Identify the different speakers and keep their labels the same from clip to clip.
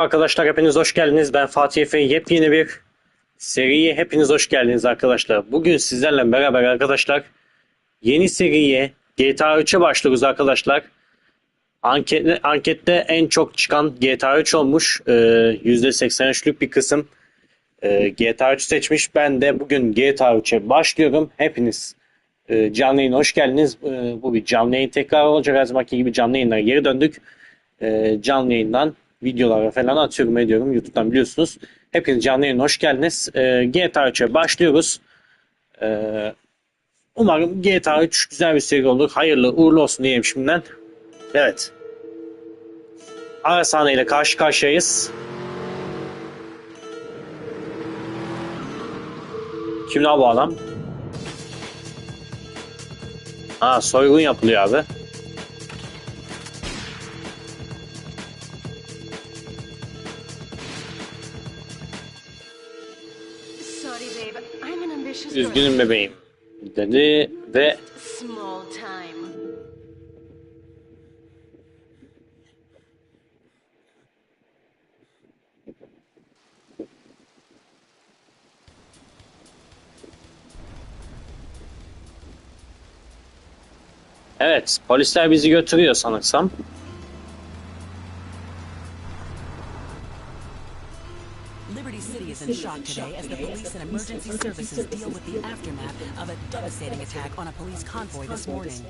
Speaker 1: Arkadaşlar hepiniz hoş geldiniz. Ben Fatih Efe. Yepyeni bir seriye hepiniz hoş geldiniz arkadaşlar. Bugün sizlerle beraber arkadaşlar yeni seriye GTA 3'e başlıyoruz arkadaşlar. Anket, ankette en çok çıkan GTA 3 olmuş. Ee, %83'lük bir kısım e, GTA 3 seçmiş. Ben de bugün GTA 3'e başlıyorum. Hepiniz e, canlı yayına hoş geldiniz. E, bu bir canlı yayın tekrar olacak. Her zamanki gibi canlı yayınlara geri döndük. E, canlı yayından videolara falan atıyorum ediyorum YouTube'dan biliyorsunuz. Hepiniz canlı yayına hoş geldiniz. E, GTA 3'e başlıyoruz. E, umarım GTA 3 güzel bir seri olur. Hayırlı uğurlu olsun diyeyim şimdiden. Evet. Ara sahneyle karşı karşıyayız. Kim lan bu adam? Ha soygun yapılıyor abi. Üzgünüm bebeğim dedi ve evet polisler bizi götürüyor sanırsam.
Speaker 2: Today as the police and emergency services deal with the aftermath of a devastating attack on a police convoy this morning.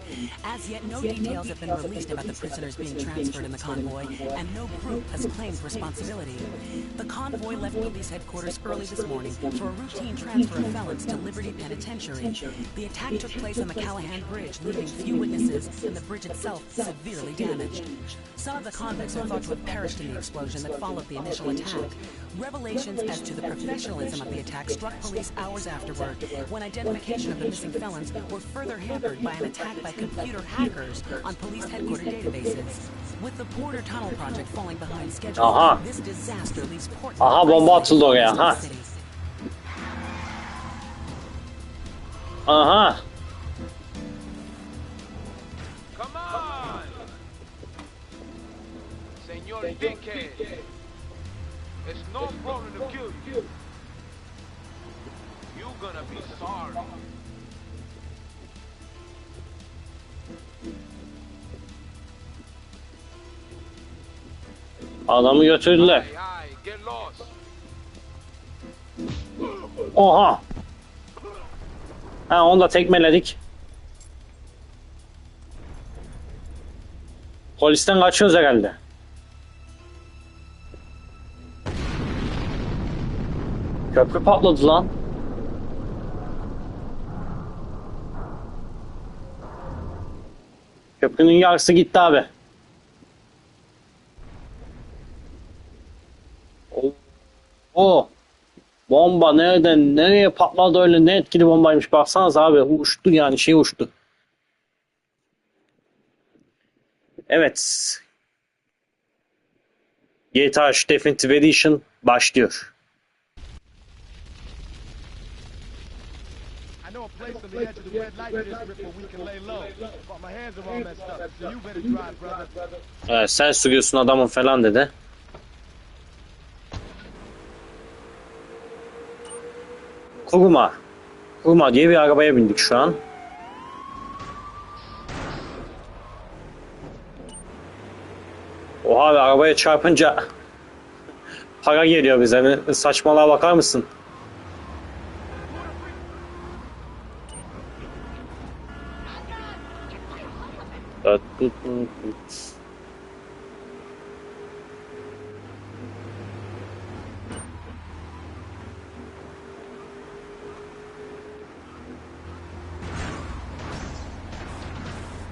Speaker 2: As yet, no details have been released about the prisoners being transferred in the convoy, and no group has claimed responsibility. The convoy left police headquarters early this morning for a routine transfer of felons to Liberty Penitentiary. The attack took place on the Callahan Bridge, leaving few witnesses and the bridge itself severely damaged. Some of the convicts are thought to have perished in the explosion that followed the initial attack. Revelations as to the professionalism of the attack struck police hours afterward, when identification of the missing felons were further hampered by an attack by computer hackers on police headquarters databases. With the Porter Tunnel project falling behind schedule,
Speaker 1: Aha.
Speaker 2: this disaster leaves Portland
Speaker 1: Aha, bomba atıldı oraya, ha. Aha
Speaker 3: Come on! Senor Dickhead, it's no problem to kill you. You gonna be sorry.
Speaker 1: adamı götürdüler. Oha. Ha onu da tekmeledik. Polisten kaçıyoruz herhalde. Köprü patladı lan. Köprünün yarısı gitti abi. Oo. Bomba nereden nereye patladı öyle ne etkili bombaymış baksanız abi uçtu yani şey uçtu. Evet. GTA 3 Definitive Edition başlıyor.
Speaker 4: Place on the edge of the red light district where we can lay low. But my hands are all messed up, so you better drive, brother.
Speaker 1: Evet, sen sürüyorsun adamın falan dedi. Kuruma. Kuruma diye bir arabaya bindik şu an. Oha ve arabaya çarpınca para geliyor bize. Saçmalığa bakar mısın?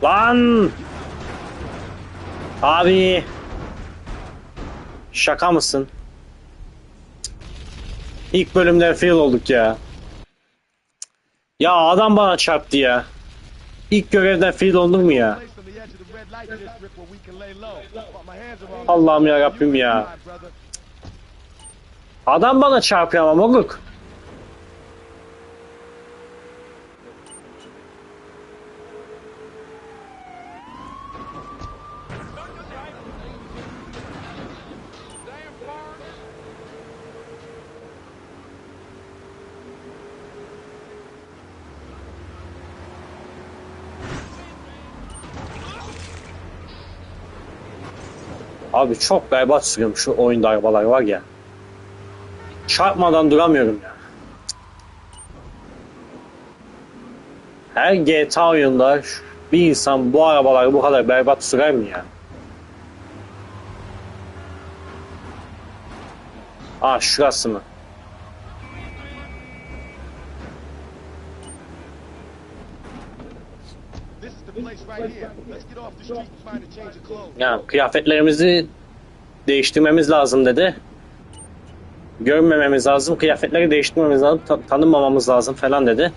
Speaker 1: Lan! Abi! Şaka mısın? İlk bölümde fail olduk ya. Ya adam bana çarptı ya. İlk görevden fail olur mu ya? Allah'ım ya Rabbim ya. Adam bana çarpıyor ama moruk. Abi çok berbat sürüyorum şu oyunda arabalar var ya. Çarpmadan duramıyorum ya. Her GTA oyunda bir insan bu arabaları bu kadar berbat sürer mi ya? Aa şurası mı?
Speaker 4: This is the place right here. Let's get off the street and find a change of clothes.
Speaker 1: Yani kıyafetlerimizi değiştirmemiz lazım dedi. Görmememiz lazım, kıyafetleri değiştirmemiz lazım, ta- tanınmamamız lazım falan dedi.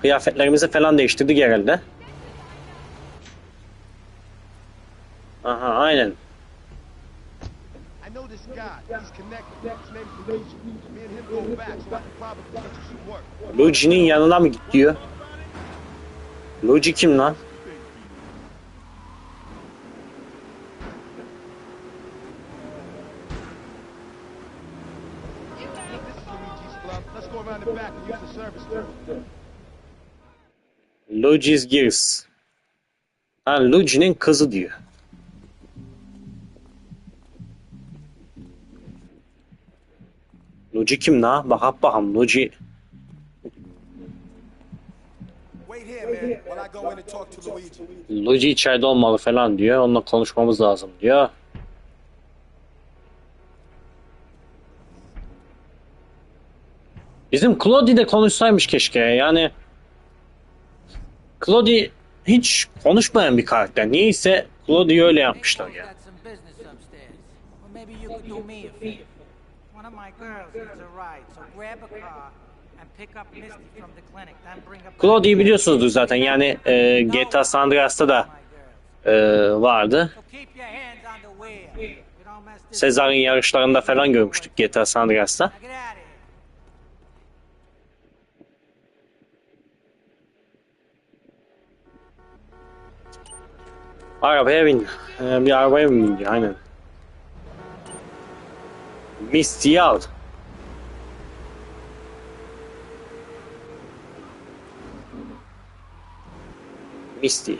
Speaker 1: Kıyafetlerimizi falan değiştirdik herhalde. Aha aynen.
Speaker 4: I know this guy. He's connected. His Luigi's
Speaker 1: Gears. Ha Luigi'nin kızı diyor. Luigi kim la? Bak bakalım Luigi.
Speaker 5: Wait here, man, while I go in and talk to Luigi.
Speaker 1: Luigi içeride olmalı falan diyor. Onunla konuşmamız lazım diyor. Bizim Claudie de konuşsaymış keşke. Yani Claudie hiç konuşmayan bir karakter. Niyeyse Claudie'yi öyle yapmışlar ya. Claudie'yi biliyorsunuzdur zaten. Yani e, GTA San Andreas'ta da e, vardı. Sezar'ın yarışlarında falan görmüştük GTA San Andreas'ta.
Speaker 6: Now get out of here.
Speaker 1: Arabaya bin. Ee, bir arabaya mı bindi? Aynen. Misty'yi al. Misty.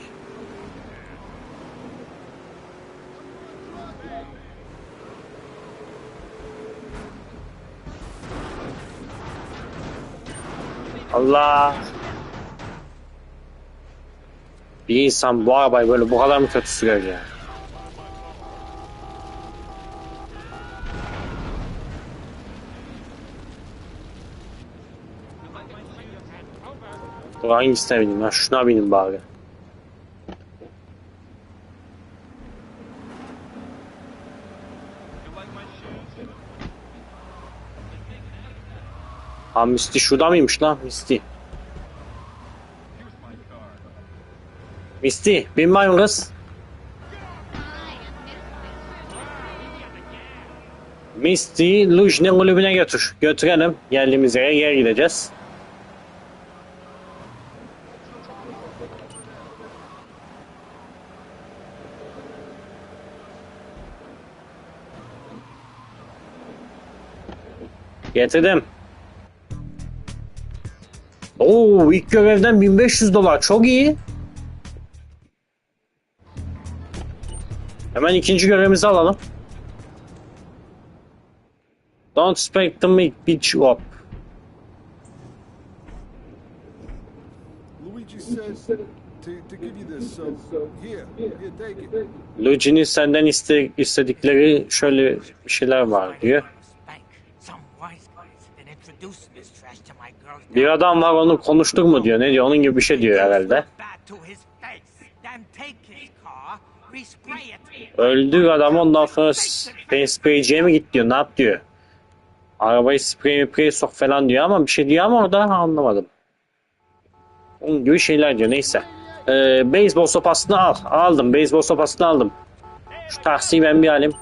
Speaker 1: Allah. Bir insan bu arabayı böyle bu kadar mı kötü sürer ya? Dur hangisine bineyim lan? Şuna bineyim bari. Ha Misty şurada mıymış lan Misty? Misty bin bakayım kız. Misty Lujne kulübüne götür. Götürelim. Geldiğimiz yere geri gideceğiz. Getirdim. Oo ilk görevden 1500 dolar çok iyi. Hemen ikinci görevimizi alalım. Don't expect to make bitch up. Luigi'nin senden iste, istedikleri şöyle bir şeyler var diyor. Bir adam var onu konuştur mu diyor. Ne diyor? Onun gibi bir şey diyor herhalde.
Speaker 6: Bad to his face. Then take his car, respray it.
Speaker 1: Öldür adam ondan sonra ben spreyciye mi git diyor. Ne yap diyor. Arabayı sprey sprey sok falan diyor ama bir şey diyor ama orada anlamadım. Onun gibi şeyler diyor neyse. Ee, beyzbol sopasını al. Aldım. Beyzbol sopasını aldım. Şu taksiyi ben bir alayım.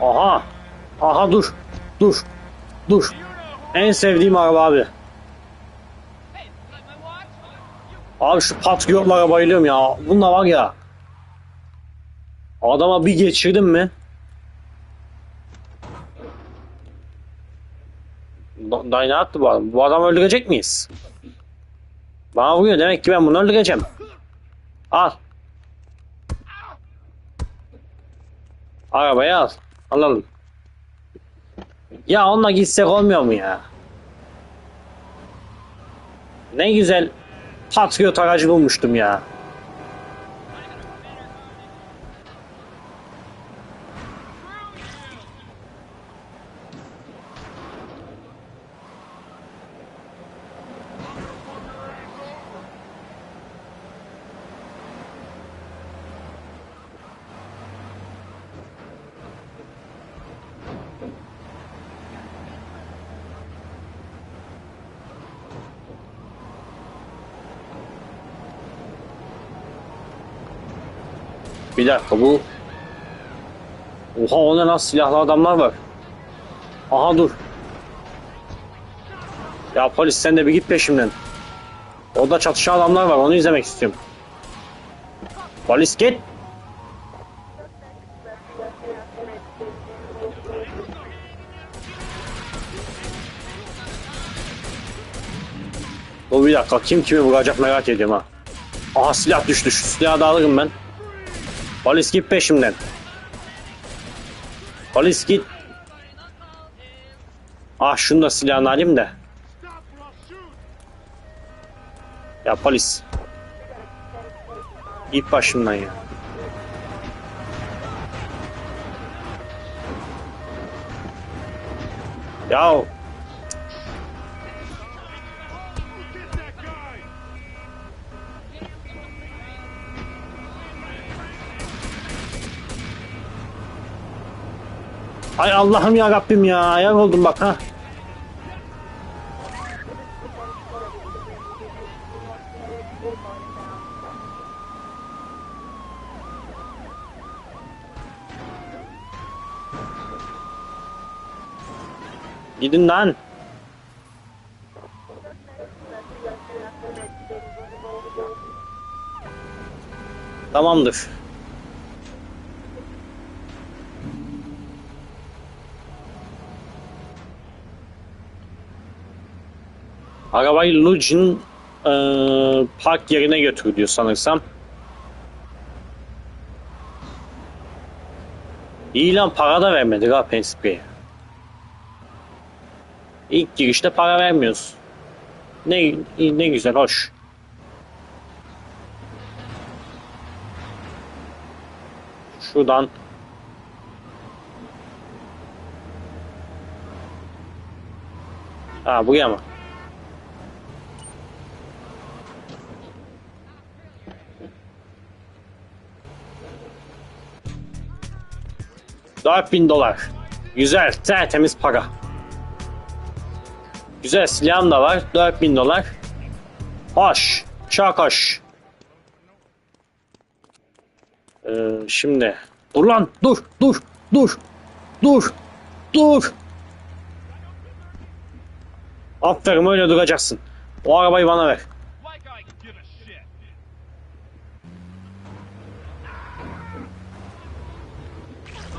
Speaker 1: Aha. Aha dur. Dur. Dur. En sevdiğim araba abi. Abi şu patriotlara bayılıyorum ya. Bunlar var ya. Adama bir geçirdim mi? Da- Dayı ne yaptı bu adam? Bu adamı öldürecek miyiz? Bana vuruyor demek ki ben bunu öldüreceğim. Al. Arabayı al. Alalım. Ya onunla gitsek olmuyor mu ya? Ne güzel Patriot aracı bulmuştum ya. Bir dakika bu Oha o ne lan silahlı adamlar var. Aha dur. Ya polis sen de bir git peşimden. Orada çatışan adamlar var onu izlemek istiyorum. Polis git. Dur bir dakika kim kimi vuracak merak ediyorum ha. Aha silah düştü şu silahı da alırım ben. Polis git peşimden. Polis git. Ah şunu da silahını alayım da. Ya polis. Git başımdan ya. Ya Ay Allah'ım ya Rabbim ya ayak oldum bak ha. Gidin lan. Tamamdır. Arabayı Lugin e, park yerine götür diyor sanırsam. İyi lan para da vermedi ha Penspre'ye. İlk girişte para vermiyoruz. Ne ne güzel hoş. Şuradan Ha buraya mı? Dört bin dolar. Güzel, tertemiz para. Güzel silahım da var. 4000 dolar. Hoş. Çok hoş. Ee, şimdi. Dur lan. Dur. Dur. Dur. Dur. Dur. Aferin öyle duracaksın. O arabayı bana ver.
Speaker 3: Like I give a shit.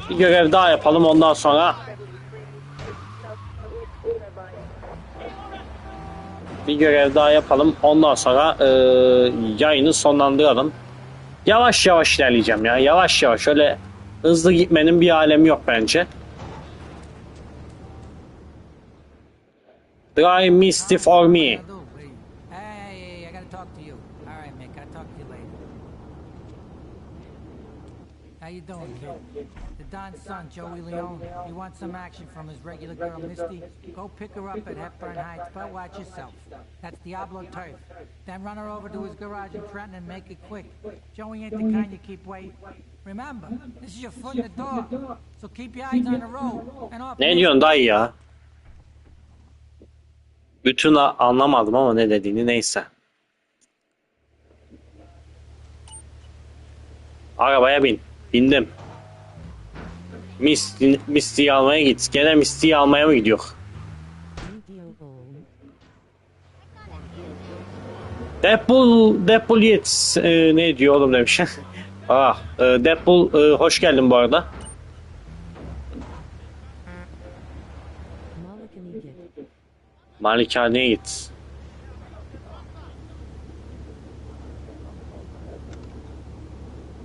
Speaker 1: Bir görev daha yapalım ondan sonra. Bir görev daha yapalım. Ondan sonra e, yayını sonlandıralım. Yavaş yavaş ilerleyeceğim ya. Yavaş yavaş. Öyle hızlı gitmenin bir alemi yok bence. Drive Misty for me.
Speaker 6: How you doing, kid? The Don's son, Joey Leone, he wants some action from his regular girl, Misty. Go pick her up at Hepburn Heights, but watch yourself. That's Diablo turf. Then run her over to his garage in Trenton and make it quick. Joey ain't the kind you keep waiting. Remember, this is your foot in the door, so keep your eyes on the road and off.
Speaker 1: Ne diyorsun dayı ya? Bütün anlamadım ama ne dediğini neyse. Arabaya bin. Bindim. Misty, Misty'yi almaya git. Gene Misty'yi almaya mı gidiyor? Deadpool, Deadpool yet. e, ne diyor oğlum demiş. ah, e, Deadpool e, hoş geldin bu arada. Malikaneye git.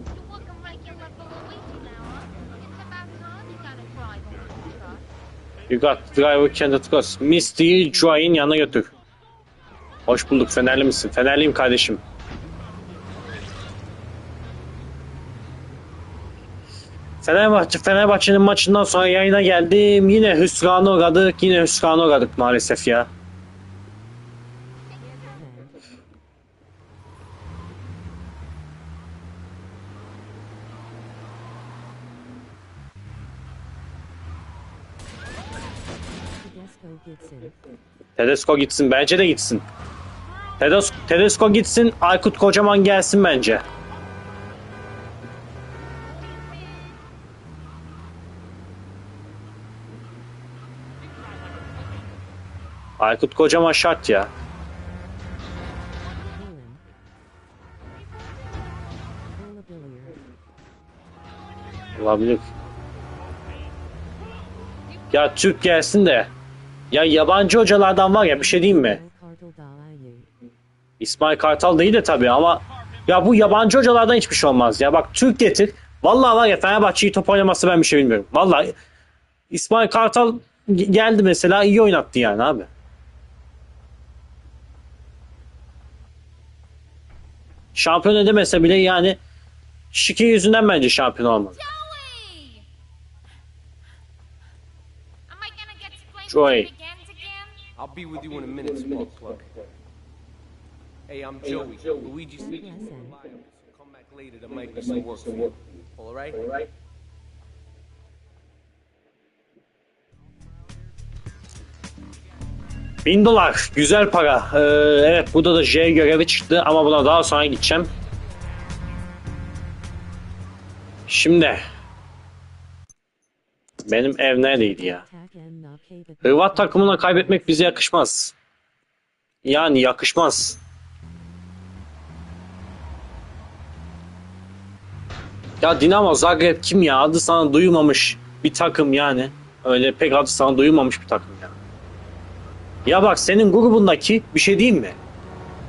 Speaker 7: You're working regular for Luigi now, huh? It's about time you got a drive on the truck.
Speaker 1: You got driver candidate cross. Misty'yi Joy'in yanına götür. Hoş bulduk. Fenerli misin? Fenerliyim kardeşim. Fenerbahçe, Fenerbahçe'nin maçından sonra yayına geldim. Yine hüsrana uğradık. Yine hüsrana uğradık maalesef ya. Tedesco gitsin. Bence de gitsin. Tedes Tedesco gitsin. Aykut Kocaman gelsin bence. Aykut Kocaman şart ya. Olabilir. Ya Türk gelsin de. Ya yabancı hocalardan var ya bir şey diyeyim mi? İsmail Kartal değil de tabii ama ya bu yabancı hocalardan hiçbir şey olmaz ya. Bak Türk getir. Vallahi var ya Fenerbahçe'yi top oynaması ben bir şey bilmiyorum. Vallahi İsmail Kartal ge- geldi mesela iyi oynattı yani abi. Şampiyon edemese bile yani şike yüzünden bence şampiyon olmadı.
Speaker 7: Joey!
Speaker 8: Be with you in a minute, spark plug. Hey, I'm Joey. Luigi speaking. Come back later. There might be some work for you. All right?
Speaker 1: Bin dolar. Güzel para. Ee, evet burada da J görevi çıktı ama buna daha sonra gideceğim. Şimdi. Benim ev neredeydi ya? Hırvat takımına kaybetmek bize yakışmaz. Yani yakışmaz. Ya Dinamo Zagreb kim ya? Adı sana duyulmamış bir takım yani. Öyle pek adı sana duyulmamış bir takım ya. Ya bak senin grubundaki bir şey diyeyim mi?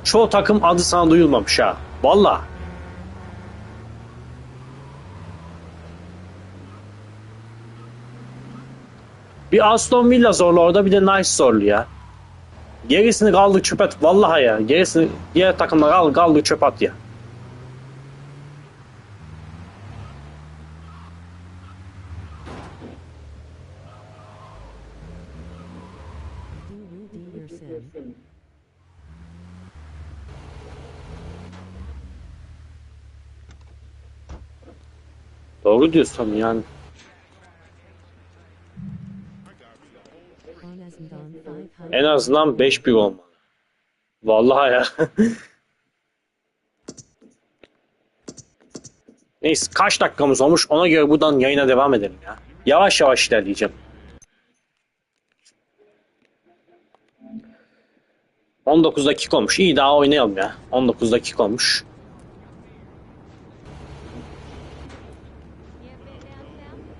Speaker 1: Çoğu takım adı sana duyulmamış ha. Valla. Bir Aston Villa zorlu orada bir de Nice zorlu ya. Gerisini kaldı çöp at. Vallahi ya. Gerisini diğer takımlar al kaldı çöp at ya. Doğru diyorsun yani. Azından 5 bir olmalı. Vallahi ya. Neyse kaç dakikamız olmuş ona göre buradan yayına devam edelim ya. Yavaş yavaş ilerleyeceğim. ...19 dakika olmuş. İyi daha oynayalım ya. 19 dakika olmuş.
Speaker 7: You a bit down south?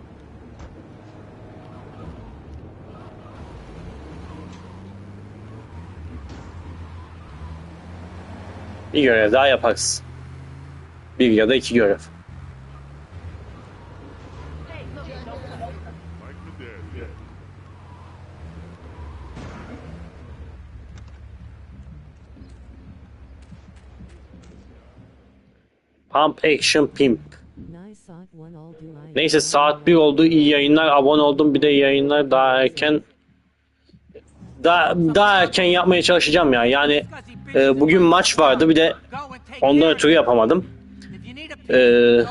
Speaker 1: Bir görev daha yaparız. Bir ya da iki görev. Pump Action Pimp. Neyse saat 1 oldu. iyi yayınlar. Abone oldum. Bir de yayınlar daha erken daha, daha erken yapmaya çalışacağım ya. Yani e, bugün maç vardı. Bir de ondan ötürü yapamadım. Ee,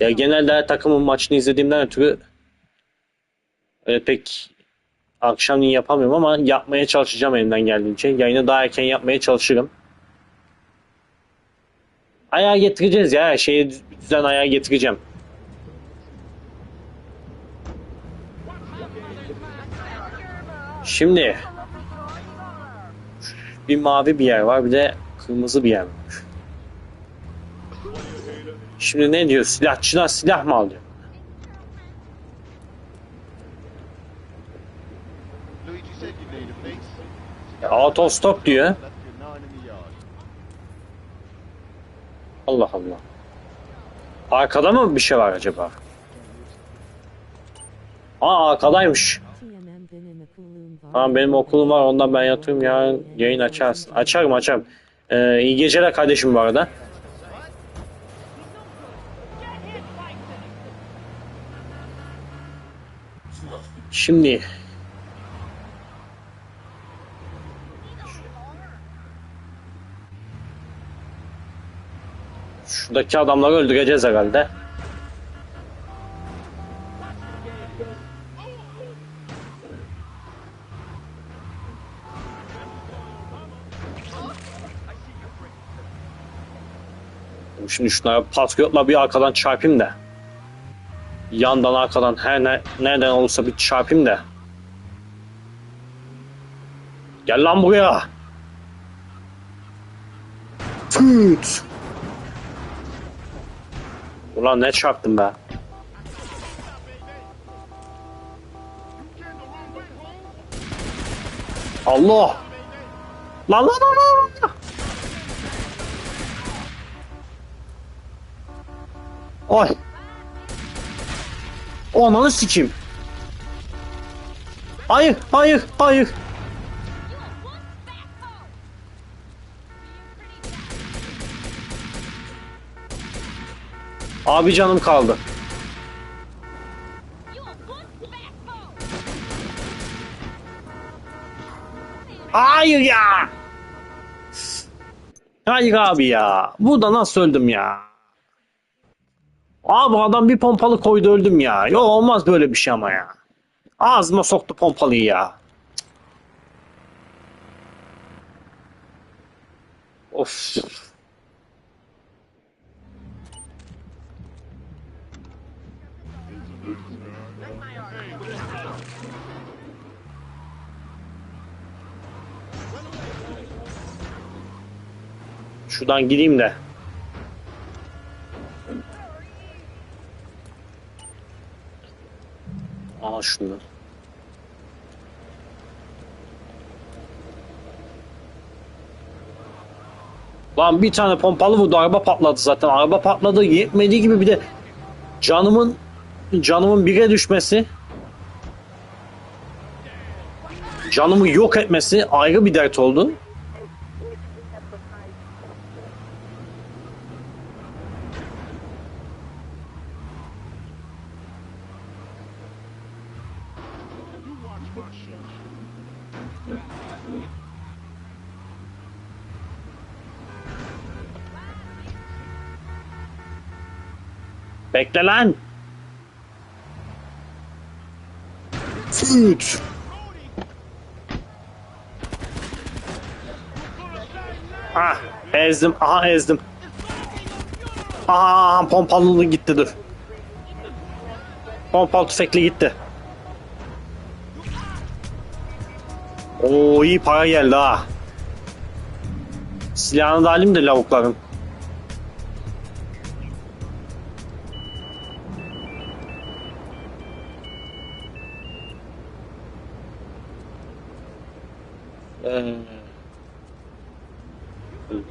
Speaker 1: ya genelde takımın maçını izlediğimden ötürü e, pek akşamleyin yapamıyorum ama yapmaya çalışacağım elimden geldiğince. Yayını daha erken yapmaya çalışırım. Ayağa getireceğiz ya. Şeyi düzen ayağa getireceğim. Şimdi bir mavi bir yer var bir de kırmızı bir yer var. Şimdi ne diyor? Silahçıdan silah mı alıyor?
Speaker 4: Luigi said you need a fix.
Speaker 1: Ya, Out of stock diyor. Allah Allah. Arkada mı bir şey var acaba? Aa arkadaymış. Tamam benim okulum var ondan ben yatıyorum yarın yayın açarsın. Açarım açarım. Ee, iyi geceler kardeşim bu arada. Şimdi Şuradaki adamları öldüreceğiz herhalde. Şimdi şunlara patriotla bir arkadan çarpayım da. Yandan arkadan her ne, nereden olursa bir çarpayım da. Gel lan buraya. Tüt. Ulan ne çarptım be. Allah. Lan lan lan lan. Ay. Ananı sikeyim. Hayır, hayır, hayır. Abi canım kaldı. Hayır ya. Hayır abi ya. Burada nasıl öldüm ya? Abi adam bir pompalı koydu öldüm ya. Yok olmaz böyle bir şey ama ya. Ağzıma soktu pompalıyı ya. Of. Şuradan gideyim de. Aa şunu. Lan bir tane pompalı vurdu araba patladı zaten. Araba patladı yetmediği gibi bir de canımın canımın bire düşmesi canımı yok etmesi ayrı bir dert oldu. Bekle lan. Füt. Ah ezdim. Aha ezdim. Aha pompalı gitti dur. Pompalı tüfekli gitti. Oo iyi para geldi ha. Silahını da alayım da lavukların.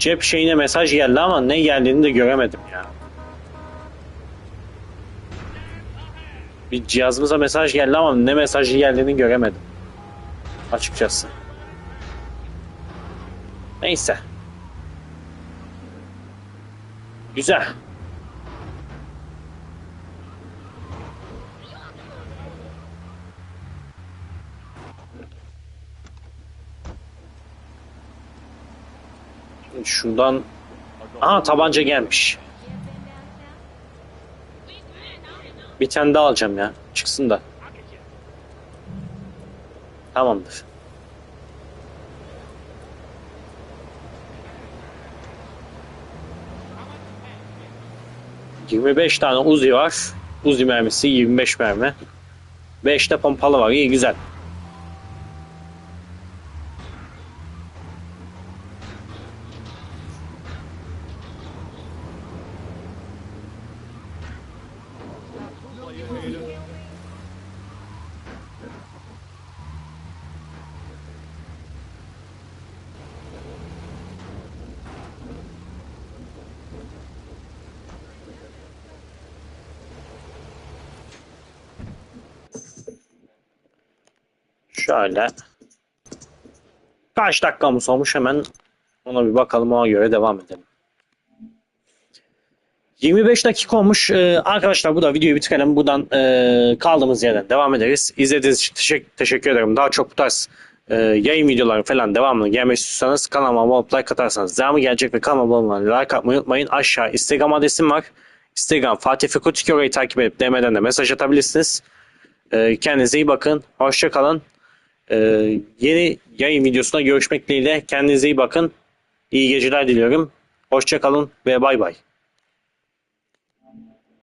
Speaker 1: Cep şeyine mesaj geldi ama ne geldiğini de göremedim ya. Bir cihazımıza mesaj geldi ama ne mesajı geldiğini göremedim. Açıkçası. Neyse. Güzel. Şuradan Aha tabanca gelmiş. Bir tane daha alacağım ya. Çıksın da. Tamamdır. Yirmi beş tane Uzi var. Uzi mermisi 25 mermi. 5'te pompalı var. İyi güzel. Şöyle. Kaç dakikamız olmuş hemen ona bir bakalım ona göre devam edelim. 25 dakika olmuş. Ee, arkadaşlar bu da videoyu bitirelim. Buradan e, kaldığımız yerden devam ederiz. İzlediğiniz için teşekkür, teşekkür ederim. Daha çok bu tarz e, yayın videoları falan devamını gelmek istiyorsanız kanalıma abone like atarsanız devamı gelecek ve kanalıma abone like atmayı unutmayın. Aşağı Instagram adresim var. Instagram Fatih Fikutik orayı takip edip DM'den de mesaj atabilirsiniz. E, kendinize iyi bakın. Hoşça kalın. Ee, yeni yayın videosunda görüşmek dileğiyle. Kendinize iyi bakın. İyi geceler diliyorum. Hoşça kalın ve bay bay.